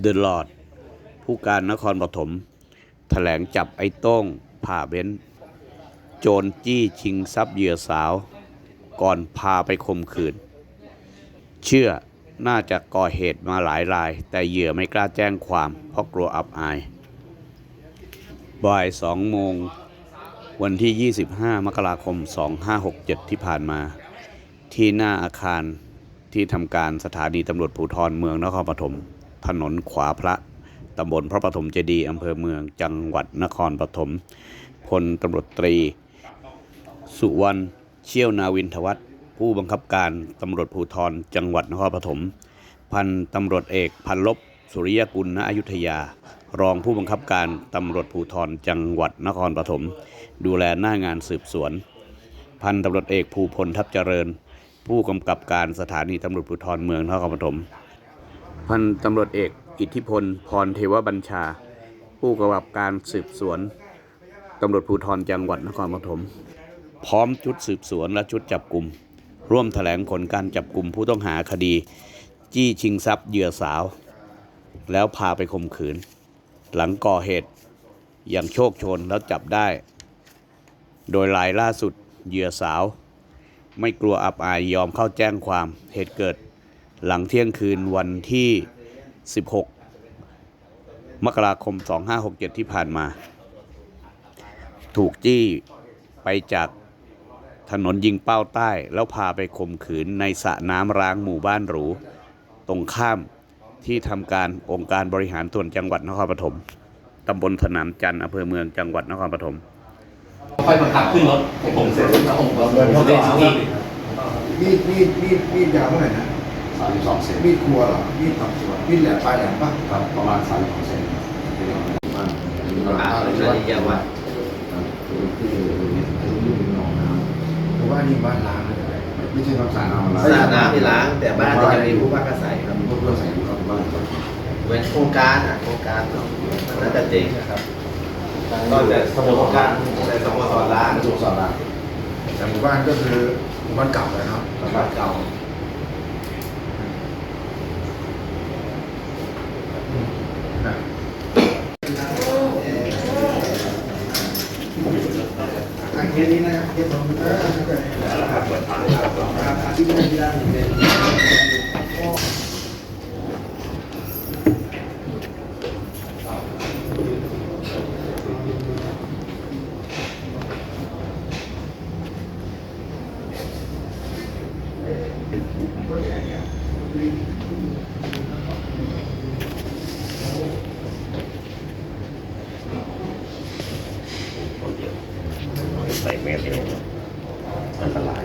เดอะลอดผู้การนครปฐมแถลงจับไอ้โต้งผ่าเบ้น โจรจี้ชิงทรัพย์เหยื่อสาว ก่อนพาไปข่มขืน เชื่อน่าจะก่อเหตุมาหลายราย แต่เหยื่อไม่กล้าแจ้งความ เพราะกลัวอับอาย บ่ายสองโมง วันที่ 25 มกราคม 2567 ที่ผ่านมา ที่หน้าอาคารที่ทำการสถานีตำรวจภูธรเมืองนครปฐม ถนนขวาพระตำบลพระปฐมเจดีย์อำเภอเมืองจังหวัดนครปฐมพลตำรวจตรี สุวรรณเชี่ยวนาวินทวัฒน์ผู้บังคับการตำรวจภูธรจังหวัดนครปฐมพันตำรวจเอกพันลบสุริยกุลณอยุธยา รองผู้บังคับการตำรวจภูธรจังหวัดนครปฐมดูแลหน้างานสืบสวน พันตำรวจเอกภูพลทัพเจริญ ผู้กำกับการสถานีตำรวจภูธรเมืองนครปฐม พันตำรวจเอกอิทธิพล พรเทวบัญชา ผู้กำกับการสืบสวนตำรวจภูธรจังหวัดนครปฐมพร้อมชุดสืบสวนและชุดจับกลุ่ม ร่วมแถลงผลการจับกลุ่มผู้ต้องหาคดี จี้ชิงทรัพย์เหยื่อสาว แล้วพาไปข่มขืน หลังก่อเหตุอย่างโชคชนแล้วจับได้ โดยรายล่าสุดเหยื่อสาว ไม่กลัวอับอายยอมเข้าแจ้งความเหตุเกิด หลังเที่ยงคืนวันที่ 16 มกราคม 2567 ที่ผ่านมา ถูกจี้ไปจากถนนยิงเป้าใต้ แล้วพาไปข่มขืนในสระน้ำร้างหมู่บ้านหรู ตรงข้ามที่ทำการองค์การบริหารส่วนจังหวัดนครปฐมตำบลสนามจันทร์อำเภอเมืองจังหวัดนครปฐมค่อยบังคับขึ้นรถให้ผมเสร็จแล้วผมก็เดินเข้าเดินต่อที่มีดมีดมีดมีดยาวเท่าไหร่นะ สามสิบสองเซนมีดครัวเหรอมีดทำสวนมีดแหลมปลายแหลมปะครับประมาณสามสิบสองเซนเป็นอย่างนั้นมากอันนี้ก็อ่าเลยช่วยเยอะว่าคือคือคือหนองน้หรือว่านี่บ้านล้างเลยำไม่ใช่รักษาน้ำอะไรสระน้ำที่ล้าง แต่บ้านจะมีผู้พักอาศัยครับพวกเราใส่เข้าบ้านครับเหมือนโครงการอะโครงการเนาะมันน่าจะเจ๋งนะครับก็จะสมุดโครงการแต่สโมสรล้างสุขสาระแต่หมู่บ้านก็คือหมู่บ้านเก่าเลยเนาะบ้านเก่า นะ เคสนี้นะเคสของเออครับที่ไม่ได้ ใส่เมลเร็วอันตราย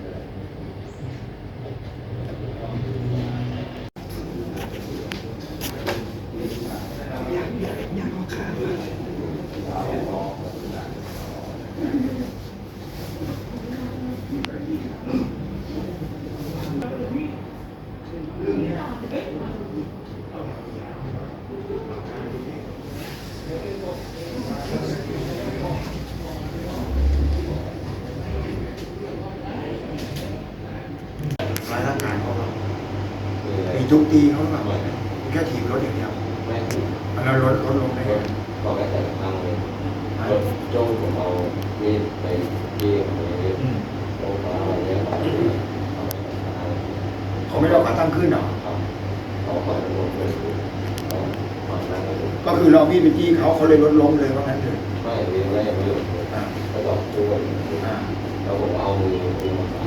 ร้ายร่างกายเขาเหรอมี ทุกตีเขาหรือเปล่าแค่ถีบรถอย่างเดียวไม่ถูกแล้วรถรถลงได้รถก็แค่แต่ทางเลยรถโจ้ผมเอามีดไปยี่ไปโอ้โหอะไรเงี้ยเขาไม่ได้เอาขาตั้งขึ้นเหรอเขาขอรถไปเขาขอนั่งไปก็คือเรามีดไปจี้เขาเขาเลยรถล้มเลยว่างั้นเถอะไม่เรียนแรกไม่หยุดอ่าก็ต้องช่วยอ่าแล้วผมเอามือมือมาขาย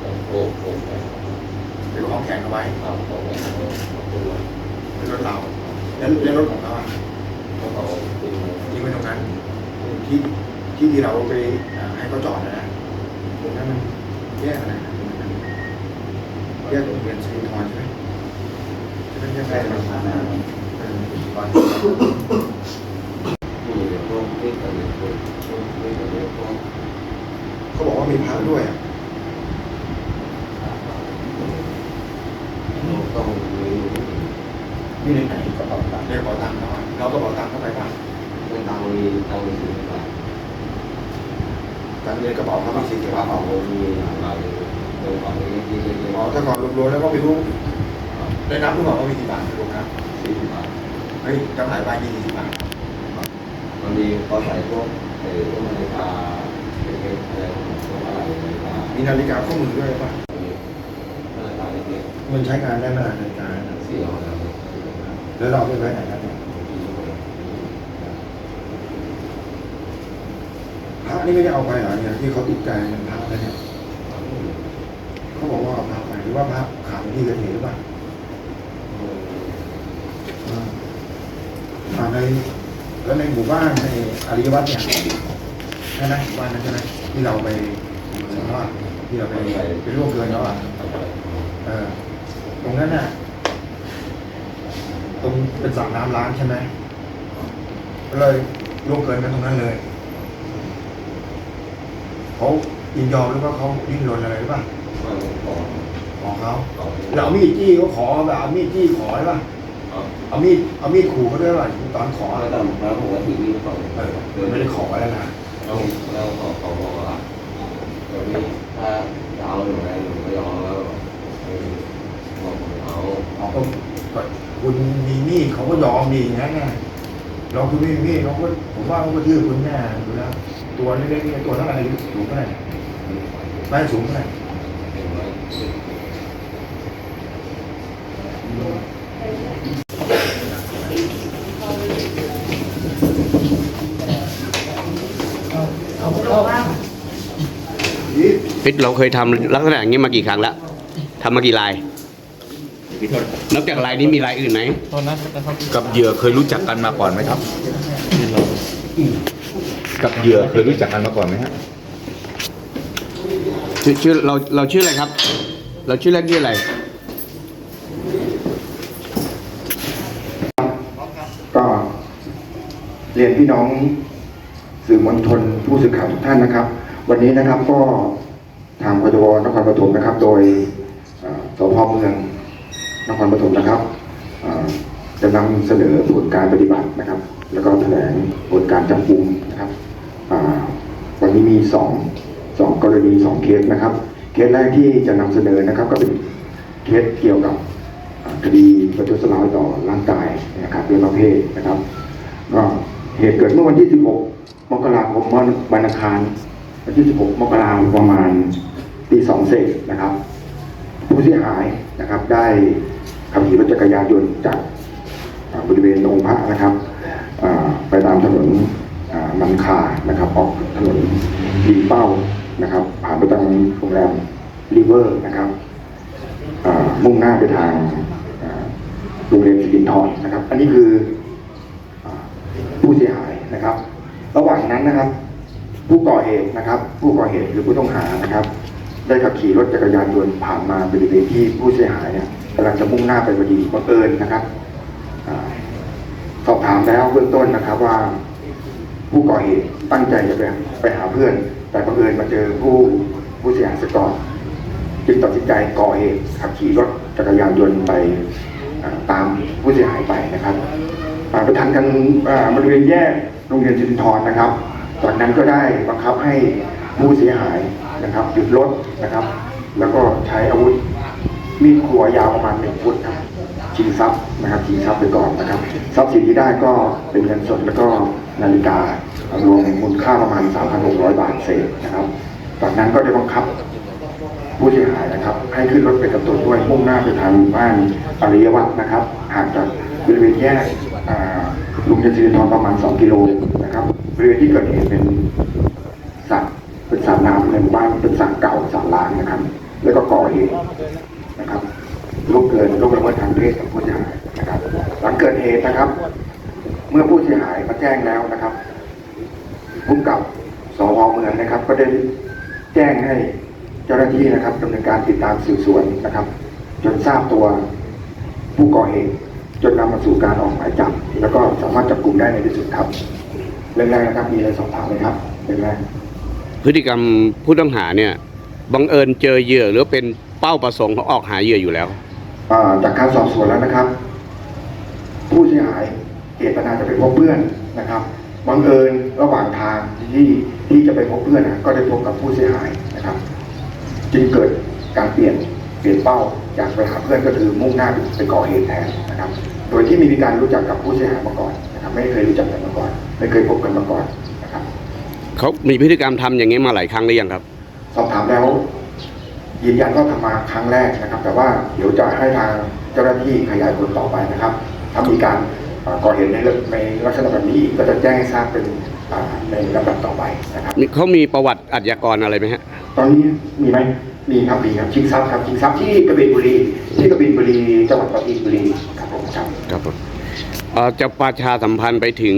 แล้วโขกโขกไป เป็นของแข็งเอาไว้ทำของแม่เขาตัวเป็นรถเราแล้วแล้วรถของเขาอะเขาเอาตีมือทิ้งไว้ตรงนั้นที่ที่ที่เราไปอ่าให้เขาจอดนะนะตรงนั้นมันแยกอะไรนะแยกโรงเรียนสิรินทรใช่ไหมใช่ไหมแยกใช่ได้คไหมรับอ่ามีเด็กพวกที่กับเด็กพวกที่กับเด็กพวกเขาบอกว่ามีพระด้วยอะ ต้องมี นี่ในไหนกระเป๋าตังค์ เรียกกระเป๋าตังค์เขาอะเรากระเป๋าตังค์เข้าไปป่ะ ต้องตังมีตังมีสิบบาท ตังค์ ในกระเป๋าเขามีสี่สิบกระบาทเป๋ามีอะไรกระเป๋าเล็กๆเล็กอ๋อถ้าก่อนรวมๆแล้วก็ไม่รู้ได้นับหรือเปล่าว่ามีกี่บาทรวมนะๆสี่สิบบาทเฮ้ยจำหายไปมีสี่สิบบาทบางทีเขาใส่พวกไอ้พวกนาฬิกาเล็กๆอะไรพวกอะไรนาฬิกามีนาฬิกาข้อมือด้วยป่ะนาฬิกาเล็กมันใช้งานได้ไหมล่ะนาฬิกาสี่ร้อยแล้วแล้วเราเอาไปไว้ไหนค รับเนี่ยพระนี่ไม่ได้เอาไปเหรอเนี่ยที่เขาติดใจเป็นพระแล้วเนี่ยเขาบอกว่าเอาพระไปหรือว่าพระขาดที่เกิดเหตุหรือเปล่าอ่าอ่าในแล้วในหมู่บ้านในอริยวัตเนี่ยใช่ไหมหมู่บ้านนั้นใช่ไหมที่เราไปสัมภาษณ์ที่เราไปไปร่วมเกินเขาอะเออตรงนั้นน่ะตรงเป็นสระน้ำล้างใช่ไหมก็เลยล่วงเกินกันตรงนั้นเลย เขายินยอมหรือว่าเขาดิ้นรนอะไรหรือเปล่าไม่ขอขอเขาขอแล้วเอามีดจี้เขาขอแบบเอามีดจี้ขอหรือเปล่าเอามีดเอามีดขู่เขาด้วยหรือเปล่าตอนขอแล้วก็แล้วผมก็ทิ้งนี่เขาเออไม่ได้ขอแล้วนะแล้วแล้วเขาเขาบอกว่าเดี๋ยวนี้ถ้าจะเอาหนูอะไรหนูไม่ยอมแล้วบอกผมเอาอ๋อก็ก็คุณมีมีดเขาก็ยอมดีอย่างนั้นไงเราคุณไม่มีมีดเขาก็ผมว่าเขาก็ยื้อคุณแน่ดูแล้ว ตัวเล็กๆเนี่ยตัวเท่าไหร่สูงเท่าไหร่ไม่สูงเท่าไหร่พิษเราเคยทำลักษณะอย่างนี้มากี่ครั้งแล้วทำมากี่ลาย นอกจากลายนี้มีลายอื่นไหม กับเหยื่อเคยรู้จักกันมาก่อนไหมครับ กับเหยื่อเคยรู้จักกันมาก่อนไหมฮะชื่อชื่อเราเราชื่ออะไรครับ เราชื่อเล่นชื่ออะไรก็เรียนพี่น้องสื่อมวลชนผู้สื่อข่าวทุกท่านนะครับ วันนี้นะครับก็ทางพจวนครปฐมนะครับ โดยเอ่อสพเมืองนครปฐมนะครับเอ่อจะนำเสนอผลการปฏิบัตินะครับ แล้วก็แถลงผลการจับกลุ่มนะครับอ่า วันนี้มีสองสองกรณีสองเคสนะครับ เคสแรกที่จะนำเสนอนะครับก็เป็นเคสเกี่ยวกับคดีประทุษร้ายต่อร่างกายนะครับเรื่องประเภทนะครับก็เหตุเกิดเมื่อวันที่ 16 มกราคมวันวันอังคารวันที่ 16 มกราคมประมาณตีสองเศษนะครับ ผู้เสียหายนะครับได้ขับขี่รถจักรยานยนต์จากบริเวณองค์พระนะครับไปตามถนน อ่ามันคานะครับ ออกถนนดีเป้านะครับ ผ่านไปทางโรงแรมริเวอร์นะครับมุ่งหน้าไปทางโรงเรียนสิรินทรนะครับ อันนี้คืออผู้เสียหายนะครับ ระหว่างนั้นนะครับ ผู้ก่อเหตุนะครับ ผู้ก่อเหตุหรือผู้ต้องหานะครับ ได้ขับขี่รถจักรยานยนต์ผ่านมาบริเวณที่ผู้เสียหายเนี่ยกำลังจะมุ่งหน้าไปพอดีบังเอิญนะครับอสอบถามแล้วเบื้องต้นนะครับว่า ผู้ก่อเหตุตั้งใจจะไปไปหาเพื่อน แต่บังเอิญมาเจอผู้ผู้เสียหายซะก่อนจึงตัดสินใจก่อเหตุขับขี่รถจักรยานยนต์ไปตามผู้เสียหายไปนะครับไปทันกันอ่าบริเวณแยกโรงเรียนสิรินทรนะครับจากนั้นก็ได้บังคับให้ผู้เสียหายนะครับหยุดรถนะครับ แล้วก็ใช้อาวุธมีดขัวยาวประมาณหนึ่งฟุตครับ ชิงทรัพย์นะครับชิงทรัพย์ไปก่อนนะครับทรัพย์สินที่ได้ก็เป็นเงินสดแล้วก็นาฬิการวมมูลค่าประมาณ 3,600 บาทเศษนะครับจากนั้นก็ได้บังคับผู้เสียหายนะครับ ให้ขึ้นรถไปกับตนด้วยมุ่งหน้าไปทางหมู่บ้านอริยวัฒนะครับห่างจากบริเวณแยกลุงยันสิรินทรประมาณ 2 กิโลนะครับบริเวณที่เกิดเหตุเป็นสระเป็นสระน้ำในหมู่บ้านเป็นสระเก่าสระล้างนะครับ แล้วก็ก่อเหตุ ล่วงเกินล่วงละเมิดทางเพศกับผู้เสียหายนะครับ หลังเกิดเหตุนะครับ เมื่อผู้เสียหายมาแจ้งแล้วนะครับผู้กำกับสพเมืองนะครับ ก็ได้แจ้งให้เจ้าหน้าที่นะครับดำเนินการติดตามสืบสวนนะครับ จนทราบตัวผู้ก่อเหตุจนนำมาสู่การออกหมายจับแล้วก็สามารถจับกลุ่มได้ในที่สุดครับเรื่องแรกนะครับมีอะไรสอบถามไหมครับเรื่องแรกพฤติกรรมผู้ต้องหาเนี่ยบังเอิญเจอเหยื่อหรือเป็นเป้าประสงค์เขาออกหาเหยื่ออยู่แล้ว จากการสอบสวนแล้วนะครับ ผู้เสียหายเจตนาจะไปพบเพื่อนนะครับบังเอิญระหว่างทางที่ที่จะไปพบเพื่อนนะก็ได้พบกับผู้เสียหายนะครับ จึงเกิดการเปลี่ยนเปลี่ยนเป้าจากไปหาเพื่อนก็คือมุ่งหน้าไปก่อเหตุแทนนะครับ โดยที่ไมมีการรู้จักกับผู้เสียหายมาก่อนนะครับ ไม่เคยรู้จักกันมาก่อน ไม่เคยพบกันมาก่อนนะครับเขามีพฤติกรรมทำอย่างนี้มาหลายครั้งหรือยังครับ สอบถามแล้ว ยืนยันว่าทำมาครั้งแรกนะครับ แต่ว่าเดี๋ยวจะให้ทางเจ้าหน้าที่ขยายผลต่อไปนะครับ ถ้ามีการเอ่อก่อเหตุในเรื่องในลักษณะแบบนี้อีกก็จะแจ้งให้ทราบเป็นอ่าในลำดับต่อไปนะครับมีเขามีประวัติอาชญากรอะไรไหมฮะตอนนี้มีไหมมีครับมีครับชิงทรัพย์ครับชิงทรัพย์ที่กบินบุรีที่กบินบุรีจังหวัดปราจีนบุรีครับผมครับครับผมเอ่อจะประชาสัมพันธ์ไปถึง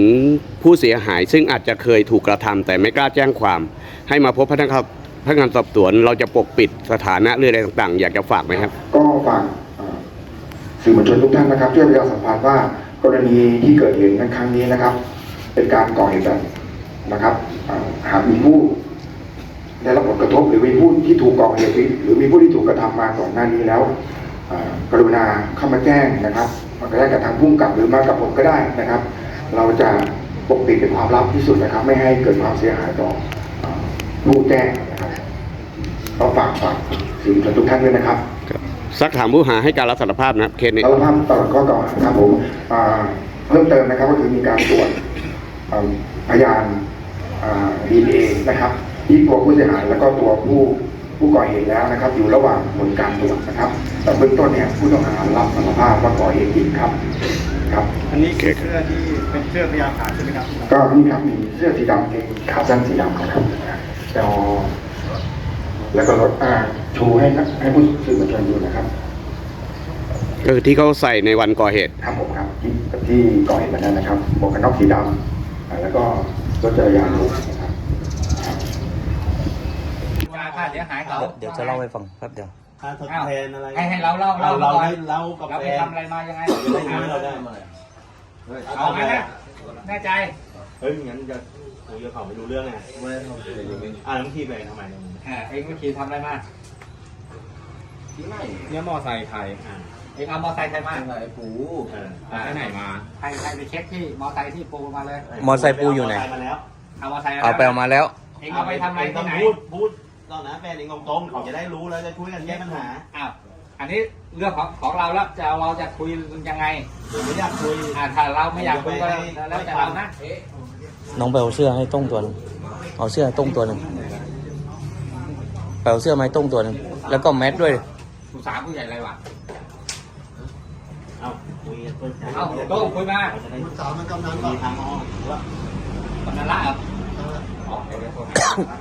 ผู้เสียหาย ซึ่งอาจจะเคยถูกกระทำแต่ไม่กล้าแจ้งความ ให้มาพบพนักงาน พนักงานสอบสวนเราจะปกปิดสถานะเรื่องอะไรต่างๆ อยากจะฝากไหมครับ ก็ฝากเอ่อสื่อมวลชนทุกท่านนะครับช่วยประชาสัมพันธ์ว่ากรณีที่เกิดเหตุในครั้งนี้นะครับ เป็นการก่อเหตุแบบนะครับเอ่อหากมีผู้ได้รับผลกระทบหรือมีผู้ที่ถูกก่อเหตุหรือมีผู้ที่ถูกกระทำมาก่อนหน้านี้แล้วเอ่อกรุณาเข้ามาแจ้งนะครับมาแจ้งกับทางผู้กำกับหรือมากับผมก็ได้นะครับ เราจะปกปิดเป็นความลับที่สุดนะครับ ไม่ให้เกิดความเสียหายต่อเอ่อผู้แจ้งนะครับ ก็ฝากฝากสื่อมวลชนทุกท่านด้วยนะครับซักถามผู้หาให้การรับสารภาพนะครับเคสนี้สารภาพตลอดข้อกล่าวหาครับผมอ่าเพิ่มเติมนะครับก็คือมีการตรวจอ่าพยานดีเอนะครับ ที่ตัวผู้เสียหายแล้วก็ตัวผู้ผู้ก่อเหตุแล้วนะครับ อยู่ระหว่างผลการตรวจนะครับ แต่เบื้องต้นเนี่ยผู้ต้องหารับสารภาพว่าก่อเหตุจริงครับครับ อันนี้คือเสื้อที่เป็นเสื้อพยานฐานใช่ไหมครับ ก็นี่ครับมีเสื้อสีดำเกงขาสั้นสีดำนะครับแล้ว แล้วก็รถอ่าชูให้นักให้ผู้สื่อมวลชนดูนะครับก็คือที่เขาใส่ในวันก่อเหตุ ครับผมครับที่ที่ก่อเหตุมานั้นนะครับหมวกกันน็อกสีดำอ่าแล้วก็รถจักรยานยนต์นะครับ ค่าเสียหายเขาเดี๋ยวจะเล่าให้ฟังแป๊บเดียว ค่าทดแทนอะไรให้ให้เราเล่าเล่าเราก่อนให้เล่ากับเราแฟไปนทำอะไรมายังไงจะได้รู้ให้เราได้เอางั้นนะแน่ใจ เฮ้ยงั้นจะคุยกับเขาไม่รู้เรื่องไงไม่ได้ทำอะไรเลยอ่าน้องพี่ไปทำไมเนี่ยเออเองเมื่อกี้ทำอะไรมาเนี่ยมอไซค์ใครอ่าเองเอามอไซค์ใครมาไอ้ปูเออเอาไปไหนมา ใครใครไปเช็คที่มอไซค์ที่ปูมาเลย มอไซค์ปูอยู่ไหนมอซค์มาแล้วเอามอไซค์เอาไปเอามาแล้ว เองเอาไปทำอะไรที่ไหนพูดพูดตอนนะแฟนเองตรงๆเขาจะได้รู้แล้วจะช่วยกันแก้ปัญหาอ้าวอันนี้เรื่องของของเราแล้วจะเอาเราจะคุยยังไงผมไม่อยากคุยอ่าถ้าเราไม่อยากคุยก็แล้วแต่เรานะน้องไปเอาเสื้อให้ต้งตัวหนึงเอาเสื้อให้ต้งตัวหนึ่งไปเอาเสื้อมาให้ต้งตัวหนึ่งแล้วก็แมสด้วย ผู้สาวผู้ใหญ่อะไรวะเอาคุยกันเปิดใจเอาโต้งคุยมาจะได้สาวมันกำนันมีทางอ้อมหรือว่าตอนนั้นละเหรออ๋อเดี๋ยวเดี๋ยวโทรหา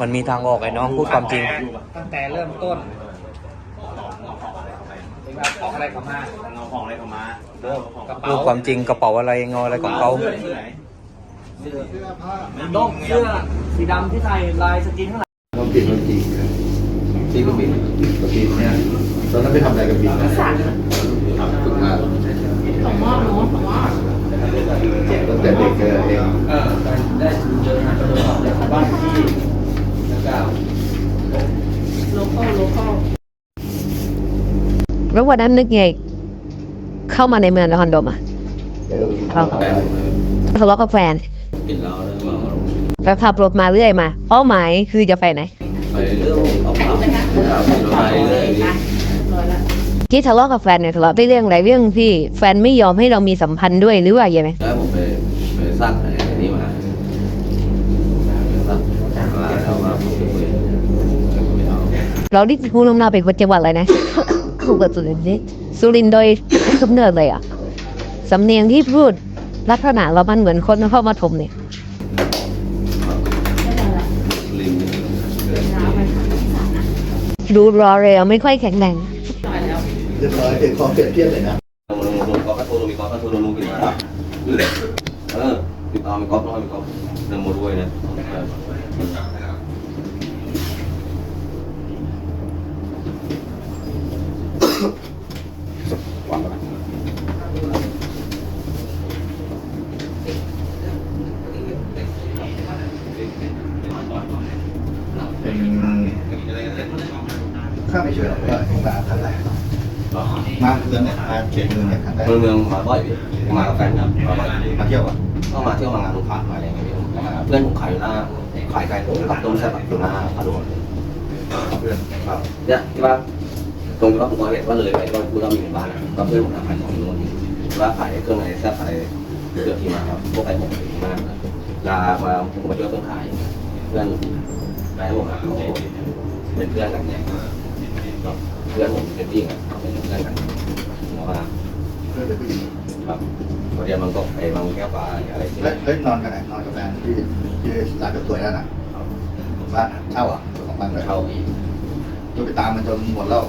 มันมีทางออกไอ้น้องพูดความจริง ตั้งแต่เริ่มต้นเองเอาของอะไรเข้ามาเอาของอะไรเข้ามาเริ่มของกระพูดเป๋าความจริงกระเป๋าอะไรเงาอะไรของเขาที่ไหนต้องเสื้อสีดำที่ใส่ลายสกินข้างหลังเขา ปิดมันจริงครับที่ก็ปิดก็ปิดเนี่ยตอนนั้นไปทำอะไรกับปิดนะครับฝึกงานตั้งแต่เด็กเลยเองเออได้เยอะนะบ้านที่แล้วก็แล้ววันนั้นนึกไง เข้ามาในเมืองนครดมอะเขาทะเลาะกับแฟนกินเหล้าแล้วเมาแล้วขับรถมาเรื่อยมาเป้าหมายคือจะไปไหน ไปเรื่องเอาผับไปเลยที่ทะเลาะกับแฟนเนี่ยทะเลาะได้เรื่องอะไรเรื่องที่แฟนไม่ยอมให้เรามีสัมพันธ์ด้วยหรือว่ายังไงแล้วผมไปไปสร้างอะไรนี้มาสร้างมาแล้วมาผมไปคุยไม่เอาเราที่ภูมิลำเนาเป็นคนจังหวัดอะไรนะถูกกับสุรินทร์นี่สุรินทร์โดยกำเนิดเลยอะสำเนียงที่พูดลักษณะเรามันเหมือนคนนครปฐมเนี่ย ดูรอเรลไม่ค่อยแข็งแรงเรียบร้อยเปลี่ควเปรียบเทียบเลยนะก๊อฟก็โทรมีก๊อฟก็โทรลงไปนะเออติดตามก๊อฟน้อยก๊อฟเรื่องด้วยนะ เขตเมืองเนี่ยครั้งแรกเมืองเมืองมาบ่อยพี่มากับแฟนครับมาบ่อยมาเที่ยวอะก็มาเที่ยวมางานลูกค้ามาอะไรอย่างเงี้ยพี่มาเพื่อนผมขายอยู่หน้าขายไก่ตุ๋นกับต้มแซ่บอยู่หน้าพาโดนเพื่อนครับเนี่ยที่ว่าตรงที่ว่าผมก็เห็นว่าเลยไปก็พูดว่ามีหมู่บ้านก็เพื่อนผมทำขายของนู่นว่าขายเครื่องในแซ่บอะไรเกือบที่มาครับพวกไก่หมกที่มาลามาผมมาช่วยเพื่อนขายเพื่อนไปให้ผมเขาเป็นเพื่อนกันเนี่ยเพื่อนผมเป็นพี่กันเขาเป็นเพื่อนกัน มว่าเพื่อนเป็นผู้หญิงครับพอดีมันก็ไอ้บางแก้วปลาอะไรที่แล้วแล้วนอนกันไหนนอนกับแฟนที่ที่ร้านเสริมสวยนั่นน่ะบ้านเช่าอะเจ้าของบ้านเลยเข้าอีกก็ไปตามมันจนหมดแล้ว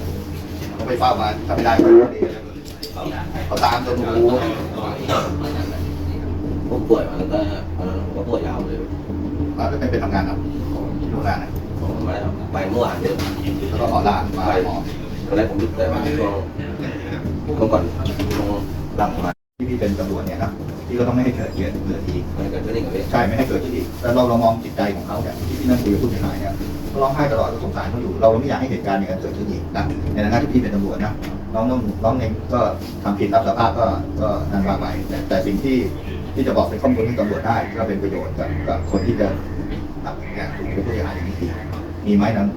เขาไปเฝ้ามาทำไม่ได้เขาตามจนโอ้โหผมป่วยมาแล้วก็มันก็ป่วยยาวเลยแล้วก็ไปทำงานครับที่โรงงานนะผมไม่ได้ไปเมื่อวานเดียวแล้วก็ขอลามาไปหมอตอนแรกผมหยุดแต่มาช่วง ช่วงก่อนช่วงหลังมาที่พี่เป็นตำรวจเนี่ยนะพี่ก็ต้องไม่ให้เกิดเหตุเกิดอีกมันเกิดขึ้นอีกเลยใช่ไม่ให้เกิดขึ้นอีกแต่เราเรามองจิตใจของเขาเนี่ยที่พี่นั่งคุยกับผู้เสียหายเนี่ยเขาร้องไห้ตลอดก็สงสารเขาอยู่เราไม่อยากให้เหตุการณ์อย่างนั้นเกิดขึ้นอีกนะในฐานะที่พี่เป็นตำรวจนะน้องน้องน้องเองก็ทำผิดรับสารภาพก็ก็นั่นว่าไปแต่แต่สิ่งที่ที่จะบอกเป็นข้อมูลให้ตำรวจได้ก็เป็นประโยชน์กับกับคนที่จะทำเนี่ยถูกเป็นผู้เสียหายอย่างนี้อีกมีไหมนั้น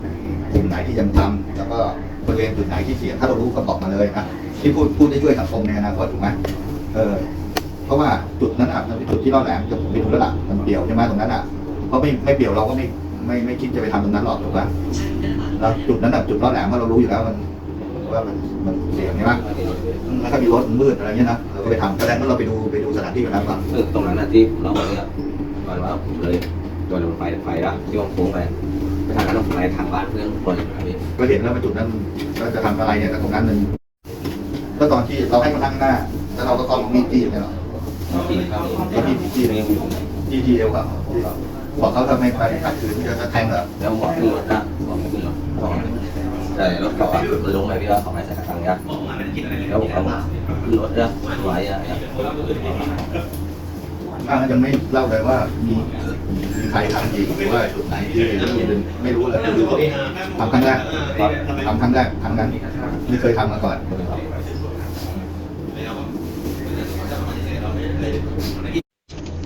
กลุ่มไหนที่ยังทำแล้วก็ บริเวณจุดไหนที่เสี่ยงถ้าเรารู้ก็บอกมาเลยนะที่พูดพูดได้ช่วยสังคมในอนาคตถูกไหมเออเพราะว่าจุดนั้นอะมันเป็นจุดที่ล่อแหลมจะผมไปดูแล้วล่ะมันเปี่ยวใช่ไหมตรงนั้นอะเพราะไม่ไม่เปี่ยวเราก็ไม่ไม่ไม่คิดจะไปทำตรงนั้นหรอกถูกป่ะแล้วจุดนั้นอะจุดล่อแหลมเพราะเรารู้อยู่แล้วมันว่ามันมันเสี่ยงใช่ไหมแล้วก็มีรถมืดอะไรเงี้ยนะเราก็ไปทำแสดงว่าเราไปดูไปดูสถานที่กันแล้วก่อนซึ่งตรงนั้นนะที่เราบอกเนี่ยก่อนว่าผมเลยโดนไฟไฟละที่วงโค้งไป ไปทางนั้นไปทางบ้านเพื่อนคนหนึ่งครับพี่ก็เห็นแล้วว่าจุดนั้นเราจะทำอะไรเนี่ยแต่ตรงนั้นมันแล้วตอนที่เราให้เขานั่งหน้า แล้วเราก็ต้องมีดจี้เนี่ยหรอที่ครับมีดจี้เนี่ยจี้จี้เอวครับบอกเขาทำไมไปขัดขืนจะแทงเหรอแล้วบอกขึ้นรถนะบอกไม่ขึ้นรถแต่รถเขาอะลงไปพี่ว่าเขาไม่ใส่กระชังยักษ์แล้วผมก็ขึ้นรถนะไหวอะ ถ้ายังไม่เล่าเลยว่ามีมีใครทำจริงหรือว่าจุดไหนที่ไม่รู้เลยคือทำครั้งแรกทำครั้งแรกครั้งนั้นไม่เคยทำมาก่อน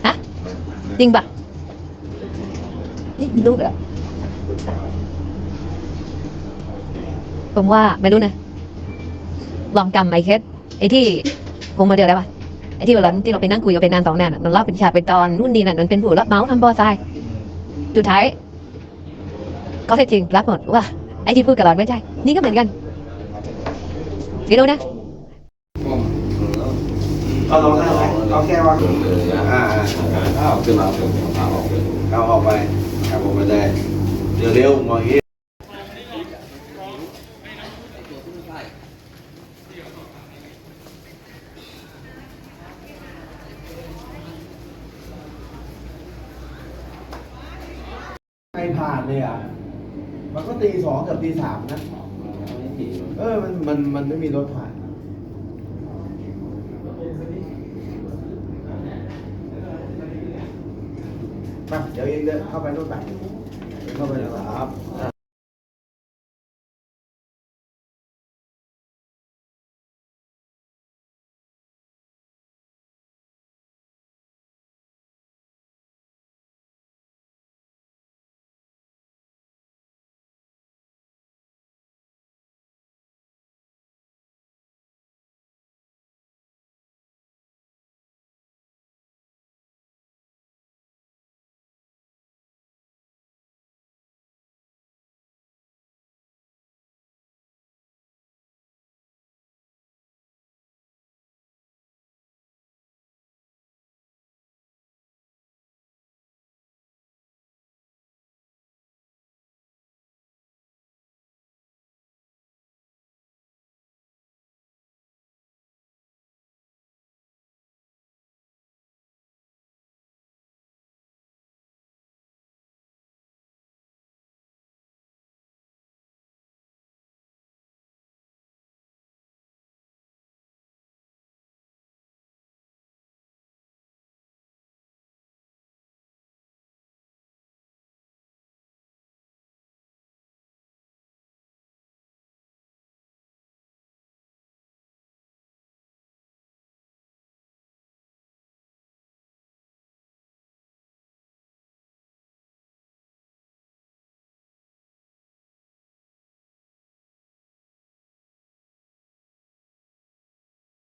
ฮะจริงปะนี่ลูกเหรอผมว่าไม่รู้นะลองจำไอ้เคสไอ้ที่ผมมาเดียวได้ปะ อ้ที่วันนั้นที่เราไปนั่งคุยกันเป็นนานสองนานอะมันเล่าเป็นฉากเป็นตอนนู่นนี่นั่นมันเป็นผู้รับเมาส์ทำบอไซค์สุดท้ายก็แท้จริงรับหมดว่าไอ้ที่พูดกับเราไม่ใช่ นี่ก็เหมือนกันไม่รู้นะเอาลงได้ไหมเอาแค่ว่าอ่าเอาขึ้นมาเอาออกเอาออกไปครับผมไม่ได้เดี๋ยวเร็วมองอย่างนี้ ไม่ผ่าน เลยอะ มันก็ตีสองกับตีสามนะ เออ มัน มัน มันไม่มีรถผ่านมาเดี๋ยวเองเดินเข้าไปรถไปเข้าไปเลยครับอะ